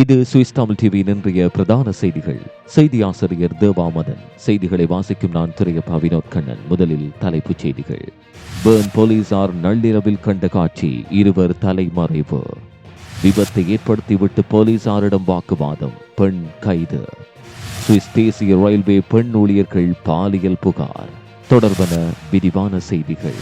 இது சுவிஸ் தமிழ் டிவியின் இன்றைய பிரதான செய்திகள். செய்தி ஆசிரியர் தேவாமதன். செய்திகளை வாசிக்கும் நான் துறையப்பா வினோத் கண்ணன். முதலில் தலைப்புச் செய்திகள். பேர்ன் போலீசார் நள்ளிரவில் கண்ட காட்சி இருவர் தலைமறைவு. விபத்தை ஏற்படுத்திவிட்டு போலீசாரிடம் வாக்குவாதம் பெண் கைது. சுவிஸ் தேசிய ரயில்வே பெண் ஊழியர்கள் பாலியல் புகார். தொடர்பன விரிவான செய்திகள்.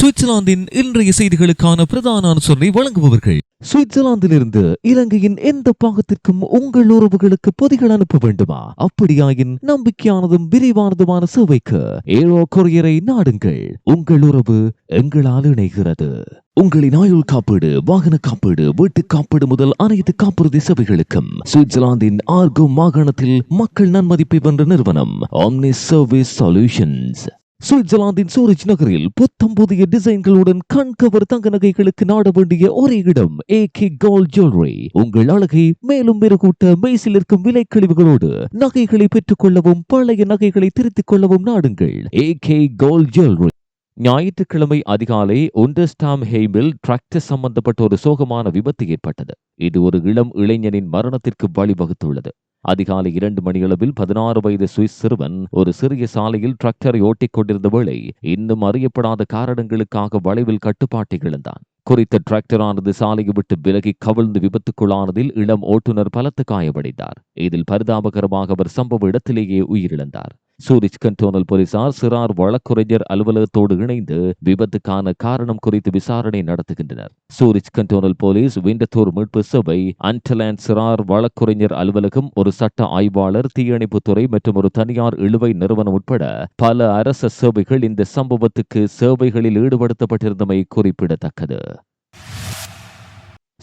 சுவிட்சர்லாந்தின் இன்றைய செய்திகளுக்கான பிரதான அனுசரணை வழங்குபவர்கள் சுவிட்சர்லாந்திலிருந்து இலங்கையின் எந்த பாகத்திற்கும் உங்கள் உறவுகளுக்கு பொதிகள் அனுப்ப வேண்டுமா? அப்படியாயின் நம்பிக்கையானதும் விரிவானதுமான சேவைக்கு ஏரோ கொரியரை நாடுங்கள். உங்கள் உறவு எங்களால் இணைகிறது. உங்களின் ஆயுள் காப்பீடு வாகன காப்பீடு வீட்டு காப்பீடு முதல் அனைத்து காப்புறுதி சேவைகளுக்கும் சுவிட்சர்லாந்தின் ஆர்கோ மாகாணத்தில் மக்கள் நன்மதிப்பை வென்ற நிறுவனம் ஆம்னி சர்வீஸ் சொல்யூஷன்ஸ் சுவிட்சர்லாந்தின் சூரிச் நகரில் புத்தம் புதிய டிசைன்களுடன் கண்கவர் தங்க நகைகளுக்கு நாட வேண்டிய ஒரே இடம் ஏ கே கோல்ட் ஜுவல்லரி உங்கள் அழகை மேலும் மெருகூட்ட மெய்சில் இருக்கும் விலை கழிவுகளோடு நகைகளை பெற்றுக் கொள்ளவும் பழைய நகைகளை திருத்திக் கொள்ளவும் நாடுங்கள். ஏ கே கோல்ட் ஜுவல்லரி ஞாயிற்றுக்கிழமை அதிகாலை ஒண்டர்ஸ்டாம் ஹெய்மில் டிராக்டர் சம்பந்தப்பட்ட ஒரு சோகமான விபத்து ஏற்பட்டது. இது ஒரு இளம் இளைஞனின் மரணத்திற்கு வழிவகுத்துள்ளது. அதிகாலை இரண்டு மணியளவில் பதினாறு வயது சுவிஸ் சிறுவன் ஒரு சிறிய சாலையில் டிராக்டரை ஓட்டிக் கொண்டிருந்த வேளை இன்னும் அறியப்படாத காரணங்களுக்காக வளைவில் கட்டுப்பாட்டை இழந்தான். குறித்த டிராக்டரானது சாலையை விட்டு விலகி கவிழ்ந்து விபத்துக்குள்ளானதில் இளம் ஓட்டுநர் பலத்த காயமடைந்தார். இதில் பரிதாபகரமாக அவர் சம்பவ இடத்திலேயே உயிரிழந்தார். சூரிச் கண்டோனல் போலீசார் சிறார் வழக்குரைஞர் அலுவலகத்தோடு இணைந்து விபத்துக்கான காரணம் குறித்து விசாரணை நடத்துகின்றனர். சூரிச் கண்டோனல் போலீஸ் விண்டத்தூர் மீட்பு சபை அன்டலாண்ட் சிறார் வழக்குரைஞர் அலுவலகம் ஒரு சட்ட ஆய்வாளர் தீயணைப்புத்துறை மற்றும் ஒரு தனியார் இழுவை நிறுவனம் உட்பட பல அரச சேவைகள் இந்த சம்பவத்துக்கு சேவைகளில் ஈடுபடுத்தப்பட்டிருந்தமை குறிப்பிடத்தக்கது.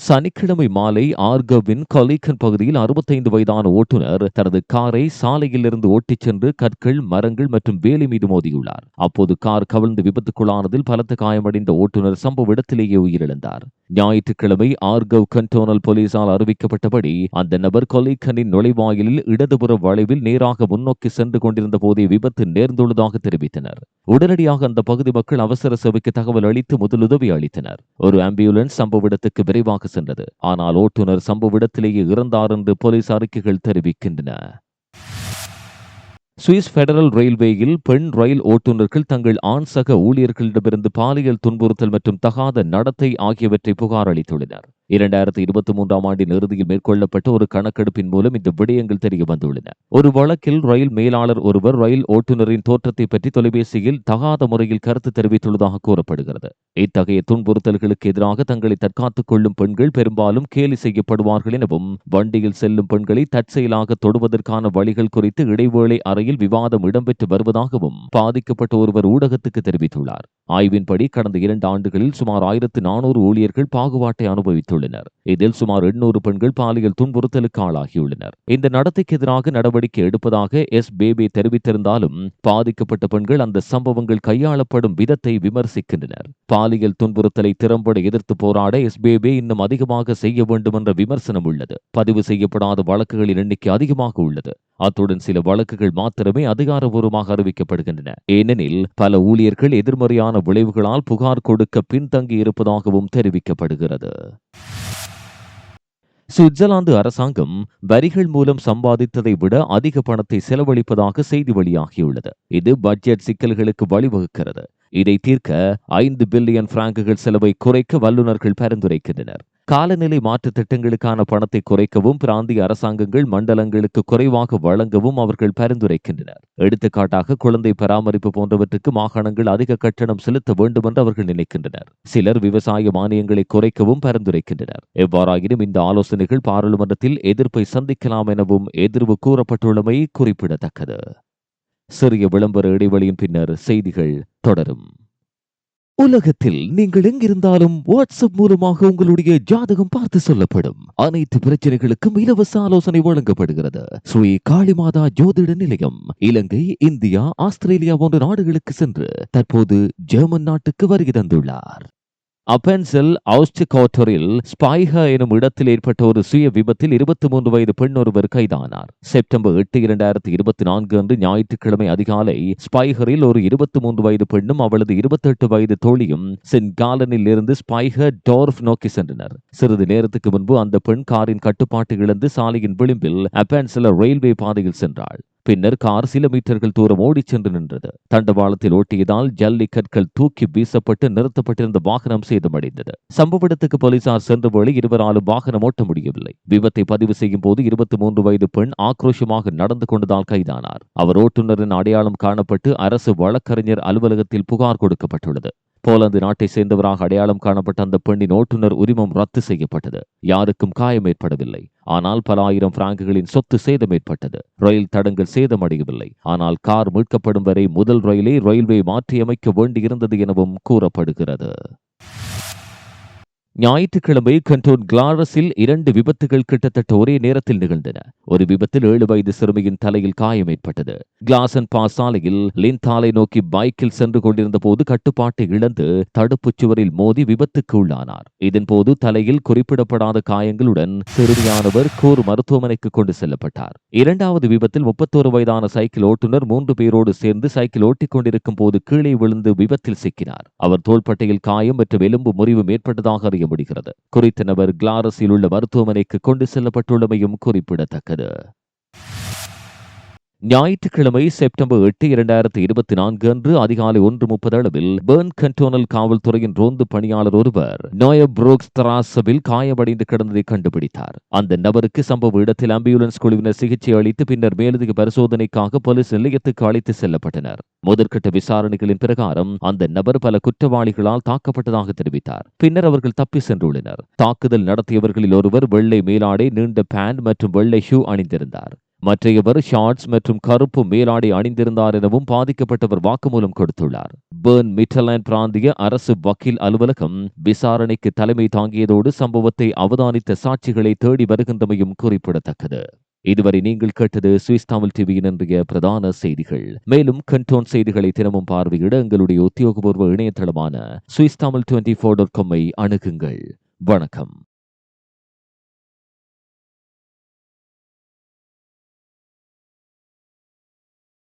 சனிக்கிழமை மாலை ஆர்கவின் கொலைக்கன் பகுதியில் அறுபத்தைந்து வயதான ஓட்டுநர் தனது காரை சாலையிலிருந்து ஓட்டிச் சென்று கற்கள் மரங்கள் மற்றும் வேலி மீது மோதியுள்ளார். அப்போது கார் கவிழ்ந்து விபத்துக்குள்ளானதில் பலத்த காயமடைந்த ஓட்டுநர் சம்பவ இடத்திலேயே உயிரிழந்தார். ஞாயிற்றுக்கிழமை ஆர்கவ் கண்டோனல் போலீசால் அறிவிக்கப்பட்டபடி அந்த நபர் கொலைக்கனின் நுழைவாயிலில் இடதுபுற வளைவில் நேராக முன்னோக்கி சென்று கொண்டிருந்த போதே விபத்து நேர்ந்துள்ளதாக தெரிவித்தனர். உடனடியாக அந்த பகுதி மக்கள் அவசர சேவைக்கு தகவல் அளித்து முதலுதவி அளித்தனர். ஒரு ஆம்புலன்ஸ் சம்பவ இடத்துக்கு விரைவாக சென்றது. ஆனால் ஓட்டுநர் சம்பவ இடத்திலேயே இறந்தார் என்று போலீஸ் அறிக்கைகள் தெரிவிக்கின்றன. சுவிஸ் பெடரல் ரயில்வேயில் பெண் ரயில் ஓட்டுநர்கள் தங்கள் ஆண் சக ஊழியர்களிடமிருந்து பாலியல் துன்புறுத்தல் மற்றும் தகாத நடத்தை ஆகியவற்றை புகார் அளித்துள்ளனர். இரண்டாயிரத்தி இருபத்தி மூன்றாம் ஆண்டின் இறுதியில் மேற்கொள்ளப்பட்ட ஒரு கணக்கெடுப்பின் மூலம் இந்த விடயங்கள் தெரிய வந்துள்ளன. ஒரு வழக்கில் ரயில் மேலாளர் ஒருவர் ரயில் ஓட்டுநரின் தோற்றத்தை பற்றி தொலைபேசியில் தகாத முறையில் கருத்து தெரிவித்துள்ளதாக கூறப்படுகிறது. இத்தகைய துன்புறுத்தல்களுக்கு எதிராக தங்களை தற்காத்துக் கொள்ளும் பெண்கள் பெரும்பாலும் கேலி செய்யப்படுவார்கள் எனவும் வண்டியில் செல்லும் பெண்களை தற்செயலாக தொடுவதற்கான வழிகள் குறித்து இடைவேளை அறையில் விவாதம் இடம்பெற்று வருவதாகவும் பாதிக்கப்பட்ட ஒருவர் ஊடகத்துக்கு தெரிவித்துள்ளார். ஆய்வின்படி கடந்த இரண்டு ஆண்டுகளில் சுமார் ஆயிரத்து நானூறு ஊழியர்கள் பாகுபாட்டை அனுபவித்துள்ளனர். இதில் சுமார் எண்ணூறு பெண்கள் பாலியல் துன்புறுத்தலுக்கு ஆளாகியுள்ளனர். இந்த நடத்தைக்கு எதிராக நடவடிக்கை எடுப்பதாக எஸ் பேபே தெரிவித்திருந்தாலும் பாதிக்கப்பட்ட பெண்கள் அந்த சம்பவங்கள் கையாளப்படும் விதத்தை விமர்சிக்கின்றனர். பாலியல் துன்புறுத்தலை திறம்பட எதிர்த்து போராட எஸ் பேபே இன்னும் அதிகமாக செய்ய வேண்டும் என்ற விமர்சனம் உள்ளது. பதிவு செய்யப்படாத வழக்குகளின் எண்ணிக்கை அதிகமாக உள்ளது. அத்துடன் சில வழக்குகள் மாத்திரமே அதிகாரபூர்வமாக அறிவிக்கப்படுகின்றன. ஏனெனில் பல ஊழியர்கள் எதிர்மறையான விளைவுகளால் புகார் கொடுக்க பின்தங்கி இருப்பதாகவும் தெரிவிக்கப்படுகிறது. சுவிட்சர்லாந்து அரசாங்கம் வரிகள் மூலம் சம்பாதித்ததை விட அதிக பணத்தை செலவழிப்பதாக செய்தி வெளியாகியுள்ளது. இது பட்ஜெட் சிக்கல்களுக்கு வழிவகுக்கிறது. இதை தீர்க்க ஐந்து பில்லியன் பிராங்குகள் செலவை குறைக்க வல்லுநர்கள் பரிந்துரைக்கின்றனர். காலநிலை மாற்ற திட்டங்களுக்கான பணத்தை குறைக்கவும் பிராந்திய அரசாங்கங்கள் மண்டலங்களுக்கு குறைவாக வழங்கவும் அவர்கள் பரிந்துரைக்கின்றனர். எடுத்துக்காட்டாக குழந்தை பராமரிப்பு போன்றவற்றுக்கு மாகாணங்கள் அதிக கட்டணம் செலுத்த வேண்டும் என்று அவர்கள் நினைக்கின்றனர். சிலர் விவசாய மானியங்களை குறைக்கவும் பரிந்துரைக்கின்றனர். எவ்வாறாயினும் இந்த ஆலோசனைகள் பாராளுமன்றத்தில் எதிர்ப்பை சந்திக்கலாம் எனவும் எதிர்வு கூறப்பட்டுள்ளமை குறிப்பிடத்தக்கது. சிறிய விளம்பர இடைவெளியின் பின்னர் செய்திகள் தொடரும். உலகத்தில் நீங்கள் எங்கிருந்தாலும் வாட்ஸ்அப் மூலமாக உங்களுடைய ஜாதகம் பார்த்து சொல்லப்படும். அனைத்து பிரச்சனைகளுக்கும் இலவச ஆலோசனை வழங்கப்படுகிறது. ஸ்ரீ காளிமாதா ஜோதிட நிலையம் இலங்கை இந்தியா ஆஸ்திரேலியா போன்ற நாடுகளுக்கு சென்று தற்போது ஜெர்மன் நாட்டுக்கு வருகை தந்துள்ளார். அப்பென்சல் அவுஸ்டிகோட்டரில் ஸ்பைஹா எனும் இடத்தில் ஏற்பட்ட ஒரு சுய விபத்தில் இருபத்தி மூன்று வயது பெண் ஒருவர் கைதானார். செப்டம்பர் எட்டு இரண்டாயிரத்தி இருபத்தி நான்கு அன்று ஞாயிற்றுக்கிழமை அதிகாலை ஸ்பைஹரில் ஒரு இருபத்தி மூன்று வயது பெண்ணும் அவளது இருபத்தெட்டு வயது தோழியும் சென்ட் காலனில் இருந்து ஸ்பைஹர் டோர்ஃப் நோக்கி சென்றனர். சிறிது நேரத்துக்கு முன்பு அந்த பெண் காரின் கட்டுப்பாட்டு இழந்து சாலையின் விளிம்பில் அப்பென்சல ரயில்வே பாதையில் சென்றாள். பின்னர் கார் சில மீட்டர்கள் தூரம் ஓடிச் சென்று நின்றது. தண்டவாளத்தில் ஓட்டியதால் ஜல்லி கற்கள் தூக்கி வீசப்பட்டு நிறுத்தப்பட்டிருந்த வாகனம் சேதமடைந்தது. சம்பவ இடத்துக்கு போலீசார் சென்ற வேளை இருவராலும் வாகனம் ஓட்ட முடியவில்லை. விபத்தை பதிவு செய்யும் போது இருபத்தி மூன்று வயது பெண் ஆக்ரோஷமாக நடந்து கொண்டதால் கைதானார். அவர் ஓட்டுநரின் அடையாளம் காணப்பட்டு அரசு வழக்கறிஞர் அலுவலகத்தில் புகார் கொடுக்கப்பட்டுள்ளது. போலந்து நாட்டை சேர்ந்தவராக அடையாளம் காணப்பட்ட அந்த பெண்ணின் ஓட்டுநர் உரிமம் ரத்து செய்யப்பட்டது. யாருக்கும் காயம் ஏற்படவில்லை. ஆனால் பல ஆயிரம் பிராங்குகளின் சொத்து சேதம் ஏற்பட்டது. ரயில் தடங்கள் சேதமடையவில்லை. ஆனால் கார் மீட்கப்படும் வரை முதல் ரயிலை ரயில்வே மாற்றியமைக்க வேண்டியிருந்தது எனவும் கூறப்படுகிறது. ஞாயிற்றுக்கிழமை கண்டோன் கிளாரஸில் இரண்டு விபத்துகள் கிட்டத்தட்ட ஒரே நேரத்தில் நிகழ்ந்தன. ஒரு விபத்தில் ஏழு வயது சிறுமியின் தலையில் காயம் ஏற்பட்டது. கிளாசன் பாஸ் சாலையில் லின்தாலை நோக்கி பைக்கில் சென்று கொண்டிருந்த போது கட்டுப்பாட்டை இழந்து தடுப்புச் சுவரில் மோதி விபத்துக்கு உள்ளானார். இதன்போது தலையில் குறிப்பிடப்படாத காயங்களுடன் சிறுமியானவர் கூர் மருத்துவமனைக்கு கொண்டு செல்லப்பட்டார். இரண்டாவது விபத்தில் முப்பத்தோரு வயதான சைக்கிள் ஓட்டுநர் மூன்று பேரோடு சேர்ந்து சைக்கிள் ஓட்டிக் கொண்டிருக்கும் போது கீழே விழுந்து விபத்தில் சிக்கினார். அவர் தோள்பட்டையில் காயம் மற்றும் எலும்பு முறிவு ஏற்பட்டதாக செய்ய முடிகிறது குறித்த நபர் கிளாரஸில் உள்ள மருத்துவமனைக்கு கொண்டு செல்லப்பட்டுள்ளமையும் குறிப்பிடத்தக்கது. ஞாயிற்றுக்கிழமை செப்டம்பர் எட்டு இரண்டாயிரத்தி இருபத்தி நான்கு அன்று அதிகாலை ஒன்று முப்பது அளவில் பேர்ன் கண்டோனல் காவல்துறையின் ரோந்து பணியாளர் ஒருவர் நோய புரோக்ஸ் தராசவில் காயமடைந்து கிடந்ததை கண்டுபிடித்தார். அந்த நபருக்கு சம்பவ இடத்தில் ஆம்புலன்ஸ் குழுவினர் சிகிச்சை அளித்து பின்னர் மேலதிக பரிசோதனைக்காக போலீஸ் நிலையத்துக்கு அழைத்து செல்லப்பட்டனர். முதற்கட்ட விசாரணைகளின் பிரகாரம் அந்த நபர் பல குற்றவாளிகளால் தாக்கப்பட்டதாக தெரிவித்தார். பின்னர் அவர்கள் தப்பி சென்றுள்ளனர். தாக்குதல் நடத்தியவர்களில் ஒருவர் வெள்ளை மேலாடை நீண்ட பேண்ட் மற்றும் வெள்ளை ஷூ அணிந்திருந்தார். மற்றையவர் ஷார்ட்ஸ் மற்றும் கருப்பு மேலாடை அணிந்திருந்தார் எனவும் பாதிக்கப்பட்டவர் வாக்குமூலம் கொடுத்துள்ளார். பேர்ன் மிட்டலாண்ட் பிராந்திய அரசு வக்கீல் அலுவலகம் விசாரணைக்கு தலைமை தாங்கியதோடு சம்பவத்தை அவதானித்த சாட்சிகளை தேடி வருகின்றமையும் குறிப்பிடத்தக்கது. இதுவரை நீங்கள் கேட்டது சுவிஸ் தமிழ் டிவியின் இன்றைய பிரதான செய்திகள். மேலும் கண்டோன் செய்திகளை தினமும் பார்வையிட எங்களுடைய உத்தியோகபூர்வ இணையதளமான Swiss Tamil twenty four dot காமை அணுகுங்கள். வணக்கம்.